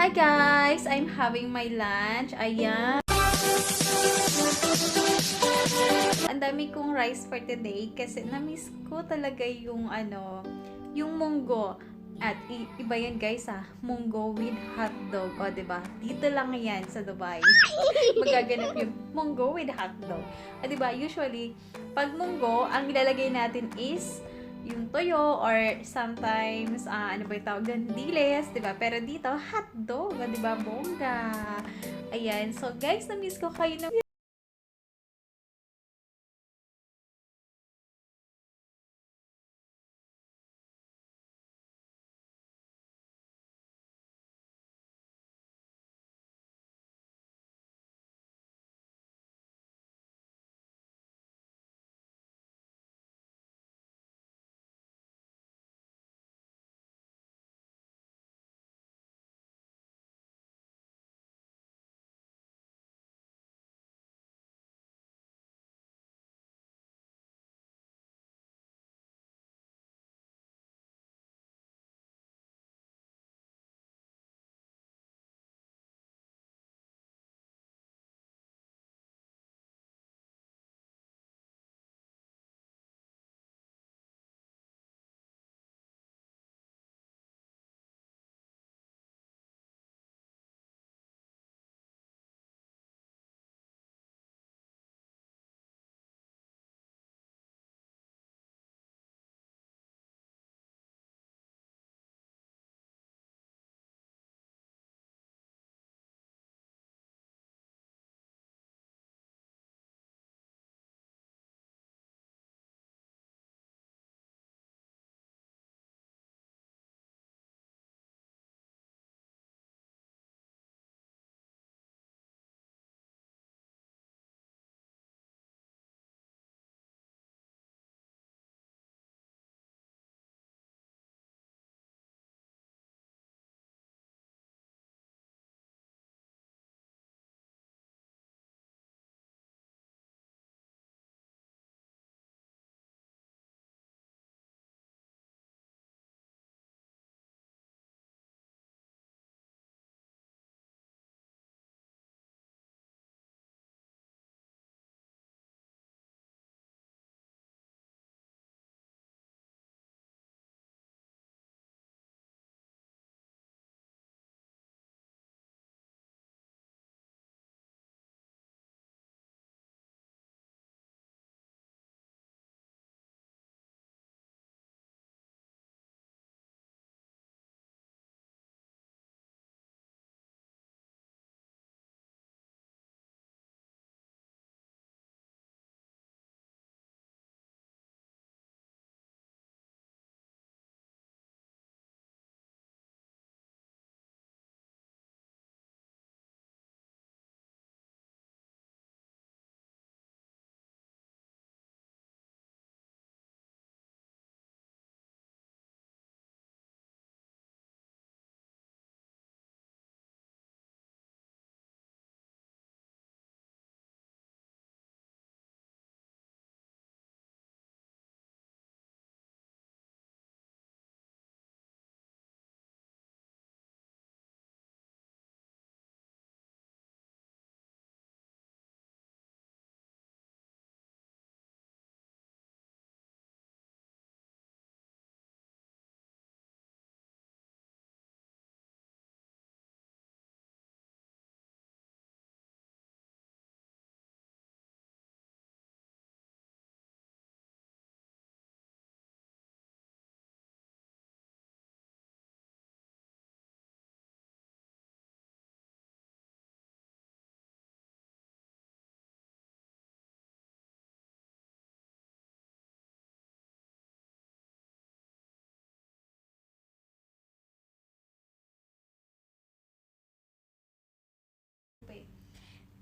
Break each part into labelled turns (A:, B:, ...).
A: Hi guys! I'm having my lunch. Ayan. Ang dami kong rice for today kasi na-miss ko talaga yung ano, yung munggo. At iba yan guys ah, munggo with hotdog. O, 'di ba? Dito lang yan sa Dubai. Magaganap yung munggo with hotdog. O, 'di ba? Usually, pag munggo, ang ilalagay natin is yung toyo or sometimes ah, ano ba yung tawag doon? Diles, 'di ba? Pero dito hotdog, o, 'di ba? Bongga. Ayan. So guys, na-miss ko kayo na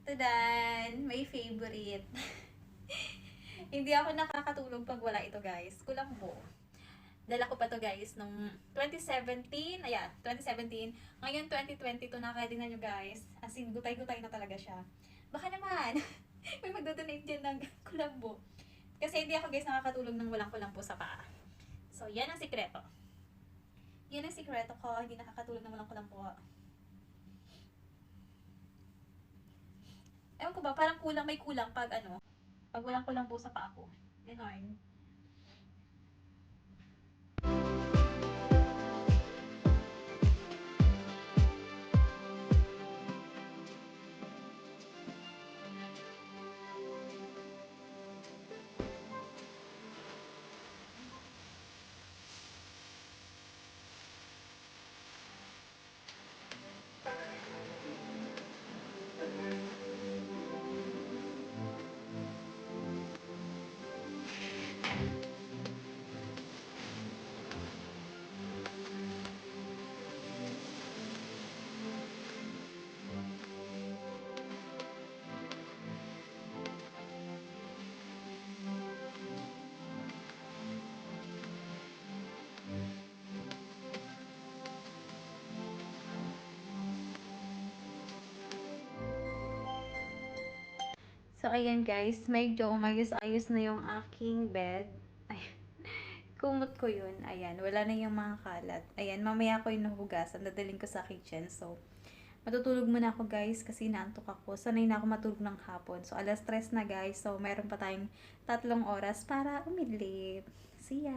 A: Tadan! May favorite. Hindi ako nakakatulog pag wala ito, guys. Kulang po. Dala ko pa to guys nung 2017. Ayan, 2017. Ngayon 2022 na kaya tingnan nyo guys. As in, gutay-gutay na talaga siya. Baka naman, may magdodonate dyan ng kulambo. Kasi hindi ako guys nakakatulog ng walang kulambo sa paa. So, yan ang sikreto. Yan ang sikreto ko. Hindi nakakatulog ng walang kulambo. Ko ba, parang kulang, may kulang pag ano, pag walang kulang po sa paa ko. So, ayan guys, medyo umayos-ayos na yung aking bed. Ay, kumot ko yun. Ayan, wala na yung mga kalat. Ayan, mamaya ko yung nahugasan. Dadaling ko sa kitchen. So, matutulog muna ako guys kasi naantok ako. Sanay na ako matulog ng hapon. So, alas stress na guys. So, meron pa tayong tatlong oras para umidlip. See ya!